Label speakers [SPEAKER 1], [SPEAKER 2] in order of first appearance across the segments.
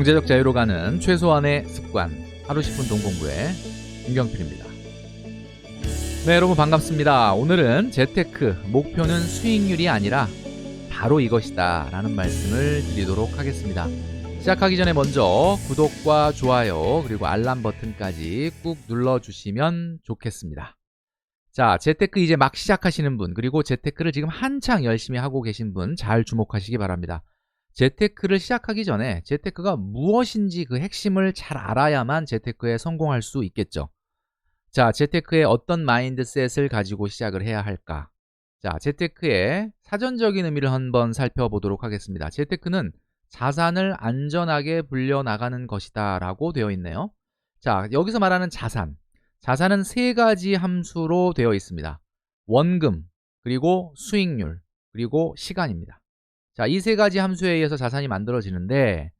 [SPEAKER 1] 경제적 자유로 가는 최소한의 습관 하루 10분 동공부의 김경필입니다. 네 여러분 반갑습니다. 오늘은 재테크 목표는 수익률이 아니라 바로 이것이다 라는 말씀을 드리도록 하겠습니다. 시작하기 전에 먼저 구독과 좋아요 그리고 알람 버튼까지 꾹 눌러주시면 좋겠습니다. 자 재테크 이제 막 시작하시는 분 그리고 재테크를 지금 한창 열심히 하고 계신 분 잘 주목하시기 바랍니다. 재테크를 시작하기 전에 재테크가 무엇인지 그 핵심을 잘 알아야만 재테크에 성공할 수 있겠죠. 자, 재테크의 어떤 마인드셋을 가지고 시작을 해야 할까? 자, 재테크의 사전적인 의미를 한번 살펴보도록 하겠습니다. 재테크는 자산을 안전하게 불려나가는 것이다 라고 되어 있네요. 자, 여기서 말하는 자산. 자산은 세 가지 함수로 되어 있습니다. 원금, 그리고 수익률, 그리고 시간입니다. 자, 이 세 가지 함수에 의해서 자산이 만들어지는데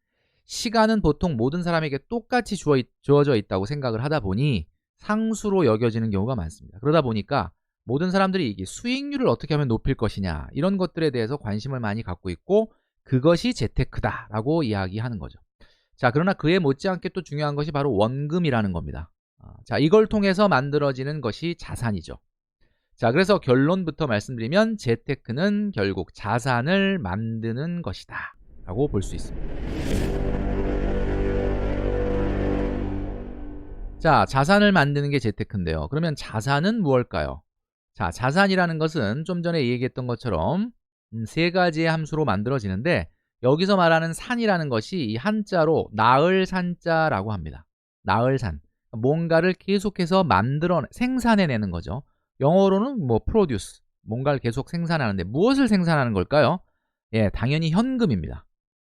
[SPEAKER 1] 시간은 보통 모든 사람에게 똑같이 주어 있, 주어져 있다고 생각을 하다 보니 상수로 여겨지는 경우가 많습니다. 그러다 보니까 모든 사람들이 이게 수익률을 어떻게 하면 높일 것이냐 이런 것들에 대해서 관심을 많이 갖고 있고 그것이 재테크다라고 이야기하는 거죠. 자, 그러나 그에 못지않게 또 중요한 것이 바로 원금이라는 겁니다. 아, 자, 이걸 통해서 만들어지는 것이 자산이죠. 자, 그래서 결론부터 말씀드리면 재테크는 결국 자산을 만드는 것이다. 라고 볼 수 있습니다. 자, 자산을 만드는 게 재테크인데요. 그러면 자산은 무엇일까요? 자, 자산이라는 것은 좀 전에 얘기했던 것처럼 음, 세 가지의 함수로 만들어지는데 여기서 말하는 산이라는 것이 이 한자로 나을 산자라고 합니다. 나을 산. 뭔가를 계속해서 만들어 생산해내는 거죠. 영어로는 뭐 produce 뭔가를 계속 생산하는데 무엇을 생산하는 걸까요? 예, 당연히 현금입니다.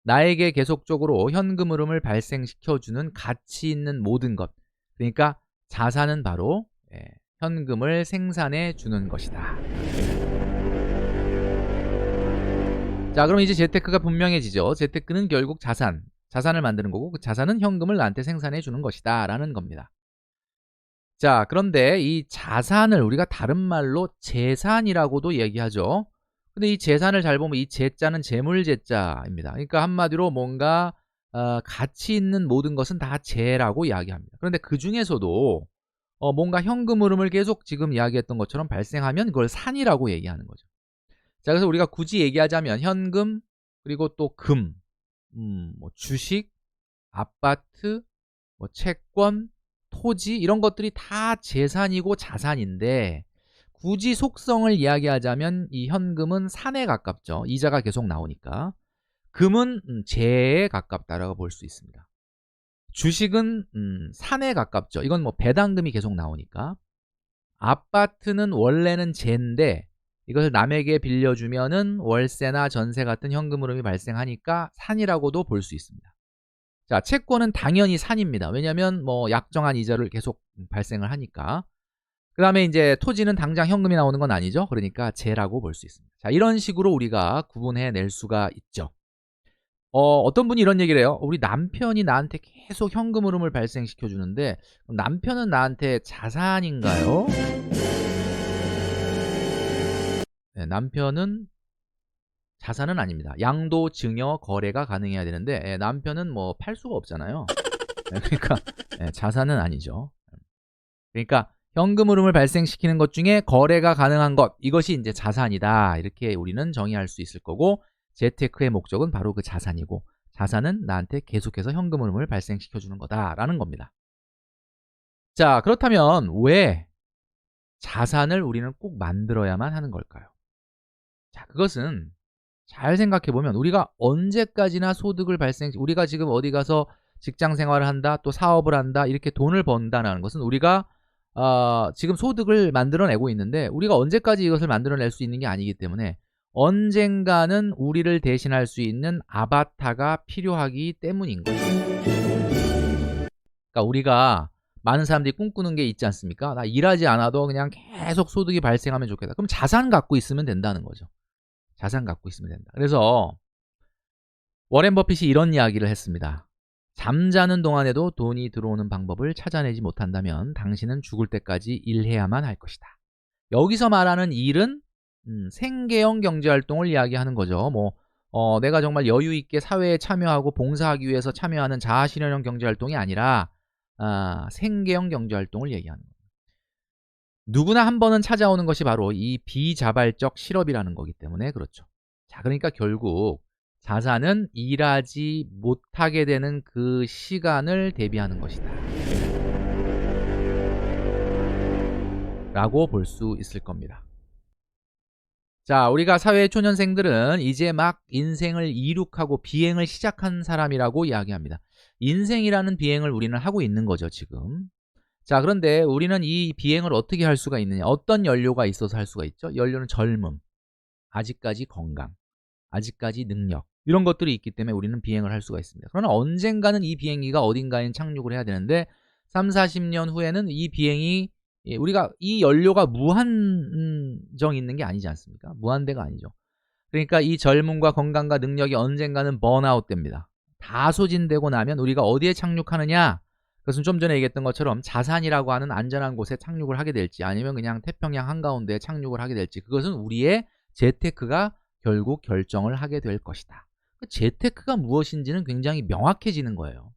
[SPEAKER 1] 나에게 계속적으로 현금 흐름을 발생시켜주는 가치 있는 모든 것. 그러니까 자산은 바로 예, 현금을 생산해 주는 것이다. 자, 그럼 이제 재테크가 분명해지죠. 재테크는 결국 자산, 자산을 만드는 거고 그 자산은 현금을 나한테 생산해 주는 것이다 라는 겁니다. 자, 그런데 이 자산을 우리가 다른 말로 재산이라고도 얘기하죠. 근데 이 재산을 잘 보면 이 재자는 재물 재자입니다. 그러니까 한마디로 뭔가 어, 가치 있는 모든 것은 다 재라고 이야기합니다. 그런데 그 중에서도 어, 뭔가 현금 흐름을 계속 지금 이야기했던 것처럼 발생하면 그걸 산이라고 얘기하는 거죠. 자, 그래서 우리가 굳이 얘기하자면 현금 그리고 또 금, 음, 뭐 주식, 아파트, 뭐 채권, 토지 이런 것들이 다 재산이고 자산인데 굳이 속성을 이야기하자면 이 현금은 산에 가깝죠. 이자가 계속 나오니까. 금은 음, 재에 가깝다라고 볼 수 있습니다. 주식은 음, 산에 가깝죠. 이건 뭐 배당금이 계속 나오니까. 아파트는 원래는 재인데 이것을 남에게 빌려주면은 월세나 전세 같은 현금 흐름이 발생하니까 산이라고도 볼 수 있습니다. 자, 채권은 당연히 산입니다. 왜냐하면 뭐 약정한 이자를 계속 발생을 하니까. 그 다음에 이제 토지는 당장 현금이 나오는 건 아니죠. 그러니까 재라고 볼 수 있습니다. 자, 이런 식으로 우리가 구분해 낼 수가 있죠. 어, 어떤 분이 이런 얘기를 해요. 우리 남편이 나한테 계속 현금 흐름을 발생시켜 주는데 남편은 나한테 자산인가요? 네, 남편은 자산은 아닙니다. 양도, 증여, 거래가 가능해야 되는데 예, 남편은 뭐 팔 수가 없잖아요. 예, 그러니까 예, 자산은 아니죠. 그러니까 현금 흐름을 발생시키는 것 중에 거래가 가능한 것 이것이 이제 자산이다 이렇게 우리는 정의할 수 있을 거고 재테크의 목적은 바로 그 자산이고 자산은 나한테 계속해서 현금 흐름을 발생시켜 주는 거다라는 겁니다. 자 그렇다면 왜 자산을 우리는 꼭 만들어야만 하는 걸까요? 자 그것은 잘 생각해 보면 우리가 언제까지나 소득을 발생 우리가 지금 어디 가서 직장 생활을 한다 또 사업을 한다 이렇게 돈을 번다는 것은 우리가 어, 지금 소득을 만들어내고 있는데 우리가 언제까지 이것을 만들어낼 수 있는 게 아니기 때문에 언젠가는 우리를 대신할 수 있는 아바타가 필요하기 때문인 거죠. 그러니까 우리가 많은 사람들이 꿈꾸는 게 있지 않습니까? 나 일하지 않아도 그냥 계속 소득이 발생하면 좋겠다. 그럼 자산 갖고 있으면 된다는 거죠. 자산 갖고 있으면 된다. 그래서 워렌 버핏이 이런 이야기를 했습니다. 잠자는 동안에도 돈이 들어오는 방법을 찾아내지 못한다면 당신은 죽을 때까지 일해야만 할 것이다. 여기서 말하는 일은 음, 생계형 경제활동을 이야기하는 거죠. 뭐 어, 내가 정말 여유 있게 사회에 참여하고 봉사하기 위해서 참여하는 자아실현형 경제활동이 아니라 아, 생계형 경제활동을 얘기하는 거예요. 누구나 한 번은 찾아오는 것이 바로 이 비자발적 실업이라는 거기 때문에 그렇죠. 자, 그러니까 결국 자산은 일하지 못하게 되는 그 시간을 대비하는 것이다. 라고 볼 수 있을 겁니다. 자, 우리가 사회 초년생들은 이제 막 인생을 이룩하고 비행을 시작한 사람이라고 이야기합니다. 인생이라는 비행을 우리는 하고 있는 거죠, 지금. 자, 그런데 우리는 이 비행을 어떻게 할 수가 있느냐? 어떤 연료가 있어서 할 수가 있죠? 연료는 젊음, 아직까지 건강, 아직까지 능력, 이런 것들이 있기 때문에 우리는 비행을 할 수가 있습니다. 그러나 언젠가는 이 비행기가 어딘가에 착륙을 해야 되는데 3, 40년 후에는 이 비행이 예, 우리가 이 연료가 무한정 있는 게 아니지 않습니까? 무한대가 아니죠. 그러니까 이 젊음과 건강과 능력이 언젠가는 번아웃 됩니다. 다 소진되고 나면 우리가 어디에 착륙하느냐? 그것은 좀 전에 얘기했던 것처럼 자산이라고 하는 안전한 곳에 착륙을 하게 될지 아니면 그냥 태평양 한가운데에 착륙을 하게 될지 그것은 우리의 재테크가 결국 결정을 하게 될 것이다. 그 재테크가 무엇인지는 굉장히 명확해지는 거예요.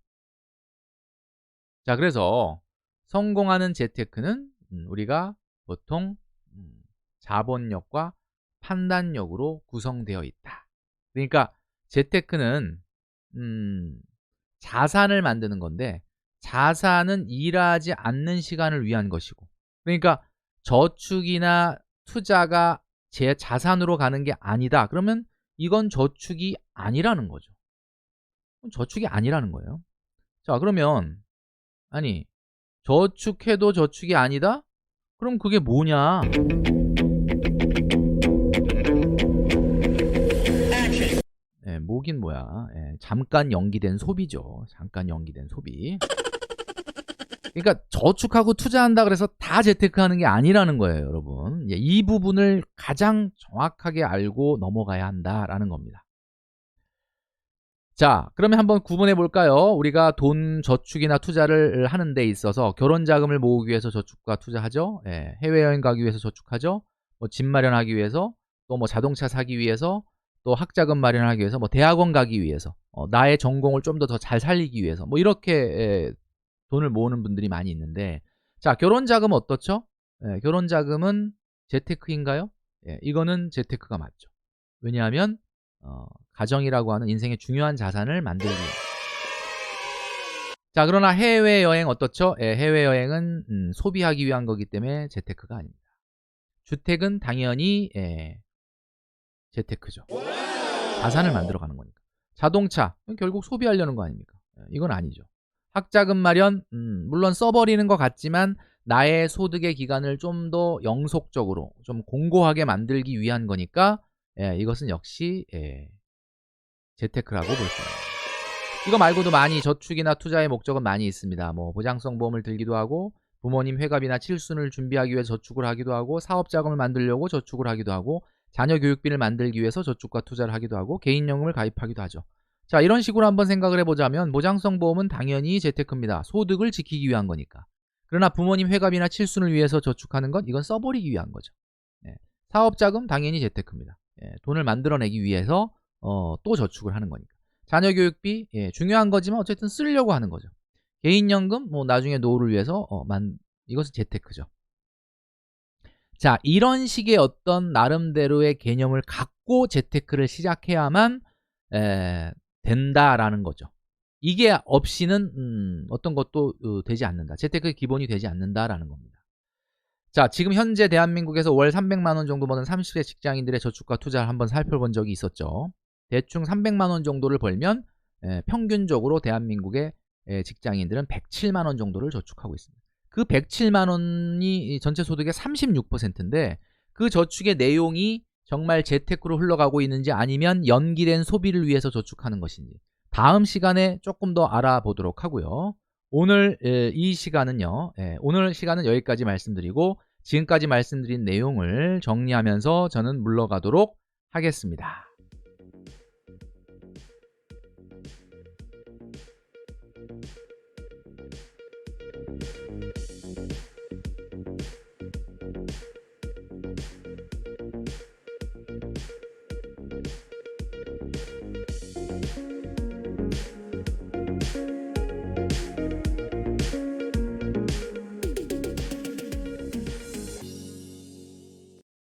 [SPEAKER 1] 자, 그래서 성공하는 재테크는 음, 우리가 보통 음, 자본력과 판단력으로 구성되어 있다. 그러니까 재테크는 음, 자산을 만드는 건데 자산은 일하지 않는 시간을 위한 것이고 그러니까 저축이나 투자가 제 자산으로 가는 게 아니다. 그러면 이건 저축이 아니라는 거죠. 저축이 아니라는 거예요. 자, 그러면 아니 저축해도 저축이 아니다? 그럼 그게 뭐냐? 예, 뭐긴 뭐야. 예, 잠깐 연기된 소비죠. 잠깐 연기된 소비. 그러니까 저축하고 투자한다 그래서 다 재테크하는 게 아니라는 거예요, 여러분. 예, 이 부분을 가장 정확하게 알고 넘어가야 한다라는 겁니다. 자, 그러면 한번 구분해 볼까요? 우리가 돈 저축이나 투자를 하는 데 있어서 결혼 자금을 모으기 위해서 저축과 투자하죠. 예, 해외여행 가기 위해서 저축하죠. 뭐 집 마련하기 위해서, 또 뭐 자동차 사기 위해서, 또 학자금 마련하기 위해서, 뭐 대학원 가기 위해서, 어, 나의 전공을 좀 더 더 잘 살리기 위해서, 뭐 이렇게 예, 돈을 모으는 분들이 많이 있는데, 자, 결혼 자금 어떻죠? 예, 결혼 자금은 재테크인가요? 예, 이거는 재테크가 맞죠. 왜냐하면 어, 가정이라고 하는 인생의 중요한 자산을 만들기 위해. 자, 그러나 해외여행 어떻죠? 예, 해외여행은 음, 소비하기 위한 거기 때문에 재테크가 아닙니다. 주택은 당연히 예, 재테크죠. 자산을 만들어가는 거니까. 자동차, 결국 소비하려는 거 아닙니까? 예, 이건 아니죠. 학자금 마련, 음, 물론 써버리는 것 같지만 나의 소득의 기간을 좀 더 영속적으로, 좀 공고하게 만들기 위한 거니까 예, 이것은 역시 예, 재테크라고 볼수 있습니다. 이거 말고도 많이 저축이나 투자의 목적은 많이 있습니다. 뭐 보장성 보험을 들기도 하고 부모님 회갑이나 칠순을 준비하기 위해 저축을 하기도 하고 사업 자금을 만들려고 저축을 하기도 하고 자녀 교육비를 만들기 위해서 저축과 투자를 하기도 하고 개인연금을 가입하기도 하죠. 자 이런 식으로 한번 생각을 해보자면 보장성 보험은 당연히 재테크입니다. 소득을 지키기 위한 거니까. 그러나 부모님 회갑이나 칠순을 위해서 저축하는 건 이건 써버리기 위한 거죠. 네. 사업 자금 당연히 재테크입니다. 예, 돈을 만들어내기 위해서 어, 또 저축을 하는 거니까. 자녀 교육비 예, 중요한 거지만 어쨌든 쓰려고 하는 거죠. 개인연금 뭐 나중에 노후를 위해서 어, 만 이것은 재테크죠. 자 이런 식의 어떤 나름대로의 개념을 갖고 재테크를 시작해야만 에, 된다라는 거죠. 이게 없이는 음, 어떤 것도 어, 되지 않는다. 재테크의 기본이 되지 않는다라는 겁니다. 자, 지금 현재 대한민국에서 월 300만 원 정도 버는 30대 직장인들의 저축과 투자를 한번 살펴본 적이 있었죠. 대충 300만 원 정도를 벌면 에, 평균적으로 대한민국의 에, 직장인들은 107만 원 정도를 저축하고 있습니다. 그 107만 원이 전체 소득의 36%인데 그 저축의 내용이 정말 재테크로 흘러가고 있는지 아니면 연기된 소비를 위해서 저축하는 것인지 다음 시간에 조금 더 알아보도록 하고요. 오늘 이 시간은요. 오늘 시간은 여기까지 말씀드리고 지금까지 말씀드린 내용을 정리하면서 저는 물러가도록 하겠습니다.